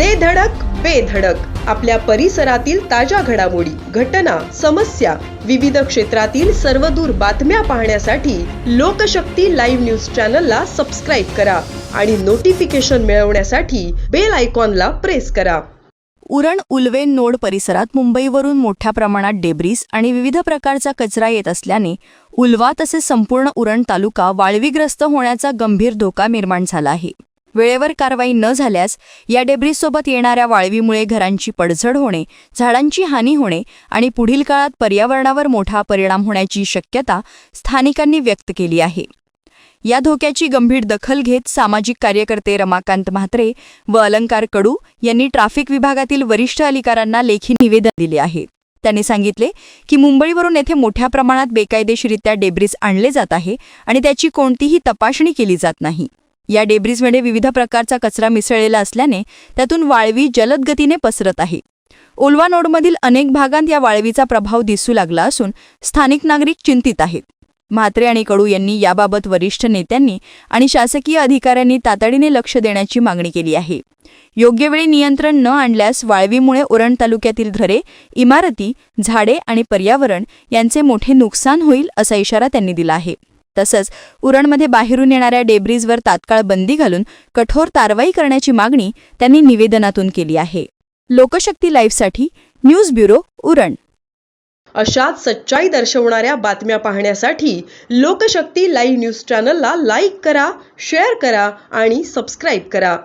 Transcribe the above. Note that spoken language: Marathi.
दे धडक बेधडक आपल्या परिसरातील ताज्या घडामोडी घटना समस्या विविध क्षेत्रातील सर्वदूर बातम्या पाहण्यासाठी लोकशक्ती लाईव्ह न्यूज चॅनलला सबस्क्राईब करा आणि नोटिफिकेशन मिळवण्यासाठी बेल आयकॉनला प्रेस करा. उरण उल्वे नोड परिसरात मुंबईवरून मोठ्या प्रमाणात डेब्रिस आणि विविध प्रकारचा कचरा येत असल्याने उल्वा तसेच संपूर्ण उरण तालुका वाळवीग्रस्त होण्याचा गंभीर धोका निर्माण झाला आहे. वेळेवर कारवाई न झाल्यास या डेब्रिससोबत येणाऱ्या वाळवीमुळे घरांची पडझड होणे झाडांची हानी होणे आणि पुढील काळात पर्यावरणावर मोठा परिणाम होण्याची शक्यता स्थानिकांनी व्यक्त केली आहे. या धोक्याची गंभीर दखल घेत सामाजिक कार्यकर्ते रमाकांत म्हात्रे व अलंकार कडू यांनी ट्राफिक विभागातील वरिष्ठ अधिकाऱ्यांना लेखी निवेदन दिले आहे. त्यांनी सांगितले की मुंबईवरून येथे मोठ्या प्रमाणात बेकायदेशीरित्या डेब्रिज आणले जात आहे आणि त्याची कोणतीही तपासणी केली जात नाही. या डेब्रिजमध्ये विविध प्रकारचा कचरा मिसळलेला असल्याने त्यातून वाळवी जलद गतीने पसरत आहे. ओल्वा नोडमधील अनेक भागांत या वाळवीचा प्रभाव दिसू लागला असून स्थानिक नागरिक चिंतित आहेत. म्हात्रे आणि कडू यांनी याबाबत वरिष्ठ नेत्यांनी आणि शासकीय अधिकाऱ्यांनी तातडीने लक्ष देण्याची मागणी केली आहे. योग्य वेळी नियंत्रण न आणल्यास वाळवीमुळे उरण तालुक्यातील घरे इमारती झाडे आणि पर्यावरण यांचे मोठे नुकसान होईल असा इशारा त्यांनी दिला आहे. तसंच उरणमध्ये बाहेरून येणाऱ्या डेब्रीजवर तात्काळ बंदी घालून कठोर कारवाई करण्याची मागणी त्यांनी निवेदनातून केली आहे. लोकशक्ती लाईव्हसाठी न्यूज ब्युरो उरण. अशाच सच्चाई दर्शवणाऱ्या बातम्या पाहण्यासाठी लोकशक्ती लाईव्ह न्यूज चॅनलला लाईक करा शेअर करा आणि सबस्क्राईब करा.